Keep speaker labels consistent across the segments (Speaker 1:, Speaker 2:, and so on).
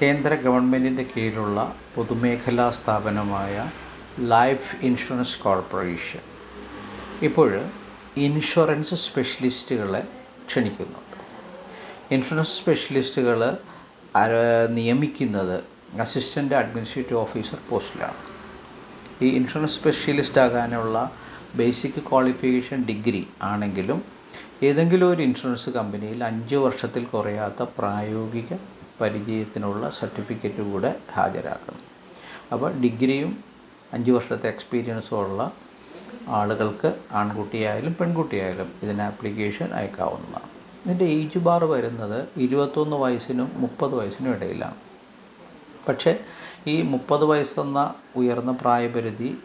Speaker 1: കേന്ദ്ര ഗവൺമെന്റിന്റെ കീഴിലുള്ള പൊതുമേഖലാ സ്ഥാപനമായ ലൈഫ് ഇൻഷുറൻസ് കോർപ്പറേഷൻ ഇപ്പോൾ ഇൻഷുറൻസ് സ്പെഷ്യലിസ്റ്റുകളെ ക്ഷണിക്കുന്നുണ്ട്. ഇൻഷുറൻസ് സ്പെഷ്യലിസ്റ്റുകൾ നിയമിക്കുന്നത് അസിസ്റ്റന്റ് അഡ്മിനിസ്ട്രേറ്റീവ് ഓഫീസർ പോസ്റ്റിലാണ്. ഈ ഇൻഷുറൻസ് സ്പെഷ്യലിസ്റ്റ് ആകാനുള്ള ബേസിക് ക്വാളിഫിക്കേഷൻ ഡിഗ്രി ആണെങ്കിലും ഏതെങ്കിലും ഒരു ഇൻഷുറൻസ് കമ്പനിയിൽ അഞ്ച് വർഷത്തിൽ കുറയാത്ത പ്രായോഗിക പരിചയത്തിനുള്ള സർട്ടിഫിക്കറ്റ് കൂടെ ഹാജരാക്കണം. അപ്പോൾ ഡിഗ്രിയും അഞ്ച് വർഷത്തെ എക്സ്പീരിയൻസും ഉള്ള ആളുകൾക്ക് ആൺകുട്ടിയായാലും പെൺകുട്ടിയായാലും ഇതിന് ആപ്ലിക്കേഷൻ അയക്കാവുന്നതാണ്. ഇതിന്റെ ഏജ് ബാർ വരുന്നത് ഇരുപത്തൊന്ന് വയസ്സിനും മുപ്പത് വയസ്സിനും ഇടയിലാണ്. പക്ഷേ ഈ മുപ്പത് വയസ്സെന്ന ഉയർന്ന പ്രായപരിധി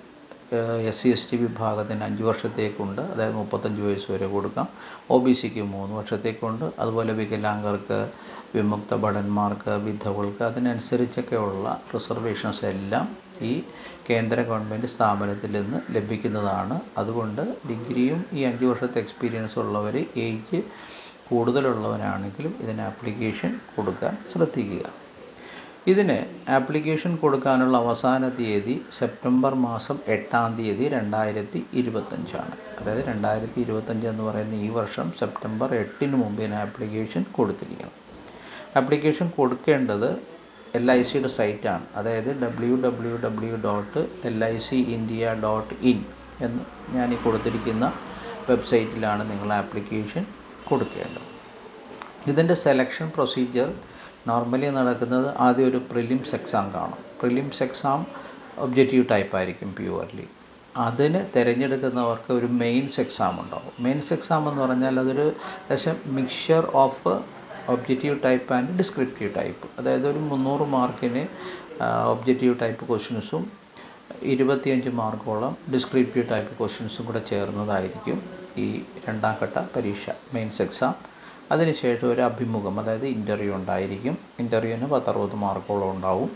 Speaker 1: എസ് സി എസ് ടി വിഭാഗത്തിന് അഞ്ച് വർഷത്തേക്കുണ്ട്. അതായത് മുപ്പത്തഞ്ച് വയസ്സ് വരെ കൊടുക്കാം. ഒ ബി സിക്ക് മൂന്ന് വർഷത്തേക്കുണ്ട്. അതുപോലെ വികലാംഗർക്ക് വിമുക്ത ഭടന്മാർക്ക് വിധവകൾക്ക് അതിനനുസരിച്ചൊക്കെയുള്ള റിസർവേഷൻസ് എല്ലാം ഈ കേന്ദ്ര ഗവൺമെന്റ് സ്ഥാപനത്തിൽ നിന്ന് ലഭിക്കുന്നതാണ്. അതുകൊണ്ട് ഡിഗ്രിയും ഈ അഞ്ച് വർഷത്തെ എക്സ്പീരിയൻസ് ഉള്ളവർ ഏജ് കൂടുതലുള്ളവരാണെങ്കിലും ഇതിന് ആപ്ലിക്കേഷൻ കൊടുക്കാൻ ശ്രദ്ധിക്കുക. ഇതിന് ആപ്ലിക്കേഷൻ കൊടുക്കാനുള്ള അവസാന തീയതി സെപ്റ്റംബർ മാസം എട്ടാം തീയതി രണ്ടായിരത്തി ഇരുപത്തഞ്ചാണ് അതായത് രണ്ടായിരത്തി ഇരുപത്തഞ്ച് എന്ന് പറയുന്ന ഈ വർഷം സെപ്റ്റംബർ എട്ടിന് മുമ്പ് ഇതിന് ആപ്ലിക്കേഷൻ കൊടുത്തിരിക്കണം ആപ്ലിക്കേഷൻ കൊടുക്കേണ്ടത് എൽ ഐ സിയുടെ സൈറ്റാണ്. അതായത് W W W dot L I C India dot in എന്ന് ഞാൻ ഈ കൊടുത്തിരിക്കുന്ന വെബ്സൈറ്റിലാണ് നിങ്ങൾ ആപ്ലിക്കേഷൻ കൊടുക്കേണ്ടത്. ഇതിന്റെ സെലക്ഷൻ പ്രൊസീജിയർ നോർമലി നടക്കുന്നത് ആദ്യം ഒരു പ്രിലിംസ് എക്സാം കാണും. പ്രിലിംസ് എക്സാം ഒബ്ജക്റ്റീവ് ടൈപ്പ് ആയിരിക്കും പ്യുവർലി അതിന് തിരഞ്ഞെടുക്കുന്നവർക്ക് ഒരു മെയിൻസ് എക്സാം ഉണ്ടാവും. മെയിൻസ് എക്സാം എന്ന് പറഞ്ഞാൽ അതൊരു ഏകദേശം mixture of objective type and descriptive type അതായത് ഒരു മുന്നൂറ് മാർക്കിന് ഒബ്ജക്റ്റീവ് ടൈപ്പ് ക്വസ്റ്റ്യൻസും ഇരുപത്തിയഞ്ച് മാർക്കോളം ഡിസ്ക്രിപ്റ്റീവ് ടൈപ്പ് ക്വസ്റ്റ്യൻസും കൂടെ ചേർന്നതായിരിക്കും ഈ രണ്ടാം ഘട്ട പരീക്ഷ മെയിൻസ് എക്സാം അതിനുശേഷം ഒരു അഭിമുഖം അതായത് ഇന്റർവ്യൂ ഉണ്ടായിരിക്കും. ഇന്റർവ്യൂവിന് പത്തറുപത് മാർക്കോളം ഉണ്ടാവും.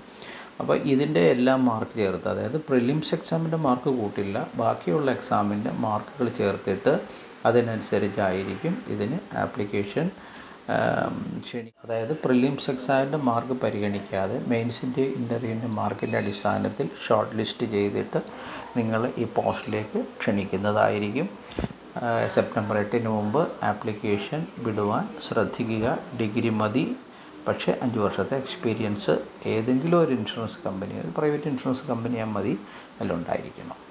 Speaker 1: അപ്പോൾ ഇതിന്റെ എല്ലാം മാർക്ക് ചേർത്ത് അതായത് പ്രിലിംസ് എക്സാമിന്റെ മാർക്ക് കൂട്ടില്ല ബാക്കിയുള്ള എക്സാമിന്റെ മാർക്കുകൾ ചേർത്തിട്ട് അതിനനുസരിച്ചായിരിക്കും ഇതിന് ആപ്ലിക്കേഷൻ ക്ഷണി അതായത് പ്രിലിംസ് എക്സാമിന്റെ മാർക്ക് പരിഗണിക്കാതെ മെയിൻസിന്റെ ഇന്റർവ്യൂവിന്റെ മാർക്കിന്റെ അടിസ്ഥാനത്തിൽ ഷോർട്ട് ലിസ്റ്റ് ചെയ്തിട്ട് നിങ്ങൾ ഈ പോസ്റ്റിലേക്ക് ക്ഷണിക്കുന്നതായിരിക്കും. സെപ്റ്റംബർ എട്ടിന് മുമ്പ് ആപ്ലിക്കേഷൻ വിടുവാൻ ശ്രദ്ധിക്കുക. ഡിഗ്രി മതി. പക്ഷേ അഞ്ച് വർഷത്തെ എക്സ്പീരിയൻസ് ഏതെങ്കിലും ഒരു ഇൻഷുറൻസ് കമ്പനി ഒരു പ്രൈവറ്റ് ഇൻഷുറൻസ് കമ്പനിയാൽ മതി. അതിലുണ്ടായിരിക്കണം